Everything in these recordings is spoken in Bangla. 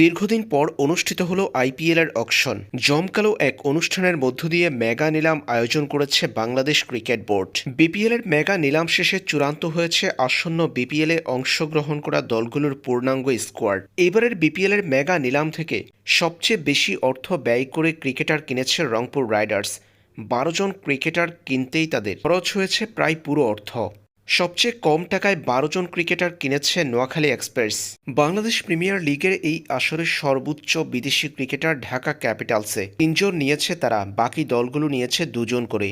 দীর্ঘদিন পর অনুষ্ঠিত হল আইপিএলের অকশন। জমকালো এক অনুষ্ঠানের মধ্য দিয়ে মেগা নিলাম আয়োজন করেছে বাংলাদেশ ক্রিকেট বোর্ড। বিপিএলের মেগা নিলাম শেষে চূড়ান্ত হয়েছে আসন্ন বিপিএলে অংশগ্রহণ করা দলগুলোর পূর্ণাঙ্গ স্কোয়াড। এবারের বিপিএলের মেগা নিলাম থেকে সবচেয়ে বেশি অর্থ ব্যয় করে ক্রিকেটার কিনেছে রংপুর রাইডার্স। বারো জন ক্রিকেটার কিনতেই তাদের খরচ হয়েছে প্রায় পুরো অর্থ। সবচেয়ে কম টাকায় বারো জন ক্রিকেটার কিনেছে নোয়াখালী এক্সপ্রেস। বাংলাদেশ প্রিমিয়ার লিগের এই আসরের সর্বোচ্চ বিদেশি ক্রিকেটার ঢাকা ক্যাপিটালসে তিনজন নিয়েছে তারা, বাকি দলগুলো নিয়েছে দুজন করে।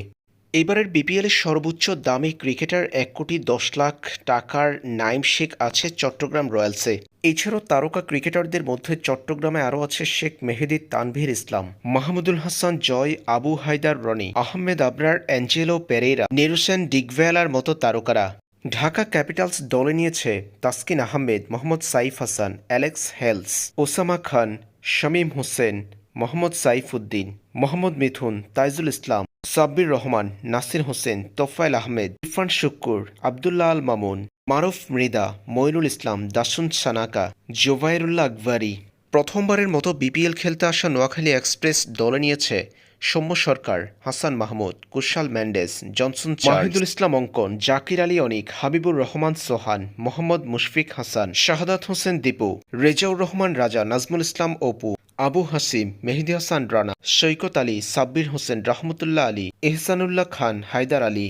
এবারের বিপিএলের সর্বোচ্চ দামি ক্রিকেটার এক কোটি দশ লাখ টাকার নাইম শেখ আছে চট্টগ্রাম রয়্যালসে। এছাড়াও তারকা ক্রিকেটারদের মধ্যে চট্টগ্রামে আরও আছে শেখ মেহেদি তানভীর ইসলাম, মাহমুদুল হাসান জয়, আবু হায়দার রনি, আহমেদ আবরার, অ্যাঞ্জেলো পেরেরা নেরুসেন ডিগভেলার মতো তারকারা। ঢাকা ক্যাপিটালস দলে নিয়েছে তাসকিন আহমেদ, মোহাম্মদ সাইফ হাসান, অ্যালেক্স হেলস, ওসামা খান, শামীম হোসেন, মোহাম্মদ সাইফ উদ্দিন মোহাম্মদ মিথুন, তাইজুল ইসলাম। সাব্বির রহমান, নাসির হোসেন, তোফায়েল আহমেদ, ইরফান শুক্কুর, আবদুল্লাহ আল মামুন, মারুফ মৃদা মইনুল ইসলাম, দাসুন সানাকা জোভাইরুল্লাহ আকবরী। প্রথমবারের মতো বিপিএল খেলতে আসা নোয়াখালী এক্সপ্রেস দলে নিয়েছে সৌম্য সরকার, হাসান মাহমুদ, কুশাল ম্যান্ডেস জনসন মাহিদুল ইসলাম অঙ্কন, জাকির আলী অনিক, হাবিবুর রহমান সোহান, মোহাম্মদ মুশফিক হাসান, শাহাদাত হোসেন দীপু, রেজাউর রহমান রাজা, নাজমুল ইসলাম অপু। আবু হাসিম, মেহেদি হাসান রানা, সৈকত আলী, সাব্বির হোসেন, রহমতুল্লাহ আলী, এহসানুল্লাহ খান, হায়দার আলী।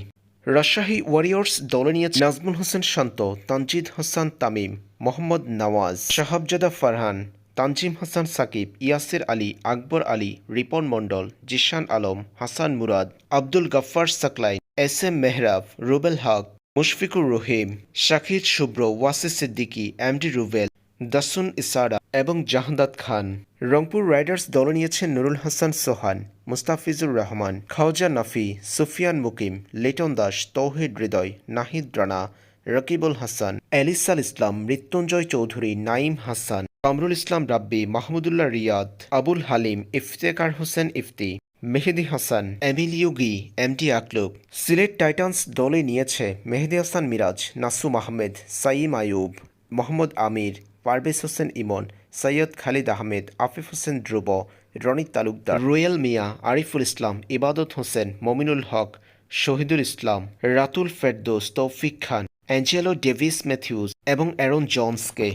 রাজশাহী ওয়ারিয়র্স দলে নিয়েছে Nazmul Hossain Shanto, Tanzid Hasan Tamim, Mohammad Nawaz, Shahibzada Farhan, Tanzim Hasan Sakib, Yasir Ali, Akbar Ali, Ripon Mondol, Zishan Alam, Hasan Murad, Abdul Gaffar Saqlain S M Mehrab, Rubel Hoque, Mushfiqur Rahim Shakir Shuvro Wasi Siddiqui MD Rubel Dasun Isara এবং জাহান্দাত খান। রংপুর রাইডার্স দল নিয়েছেন নুরুল হাসান সোহান, মুস্তাফিজুর রহমান, খাওজা নাফি, সুফিয়ান মুকিম, লিটন দাস, তৌহিদ হৃদয়, নাহিদ রানা, রকিবুল হাসান, এলিসাল ইসলাম, মৃত্যুঞ্জয় চৌধুরী নাইম হাসান, কামরুল ইসলাম রাব্বি, মাহমুদুল্লাহ রিয়াদ, আবুল হালিম, ইফতেকার হোসেন ইফতি, মেহেদি হাসান এমিলিউগি এমটি আকলুব সিলেট টাইটান্স দলে নিয়েছে মেহেদি হাসান মিরাজ, নাসুম আহমেদ, সাইম আয়ুব মোহাম্মদ আমির পারভেজ হোসেন ইমন, সৈয়দ খালিদ আহমেদ, আফিফ হোসেন ধ্রুব, রনিত তালুকদার, রুয়েল মিয়া, আরিফুল ইসলাম, ইবাদত হোসেন, মমিনুল হক, শহীদুল ইসলাম, রাতুল ফেরদোস, তৌফিক খান, অ্যাঞ্জেলো ডেভিস ম্যাথিউস এবং অ্যারন জনসকে।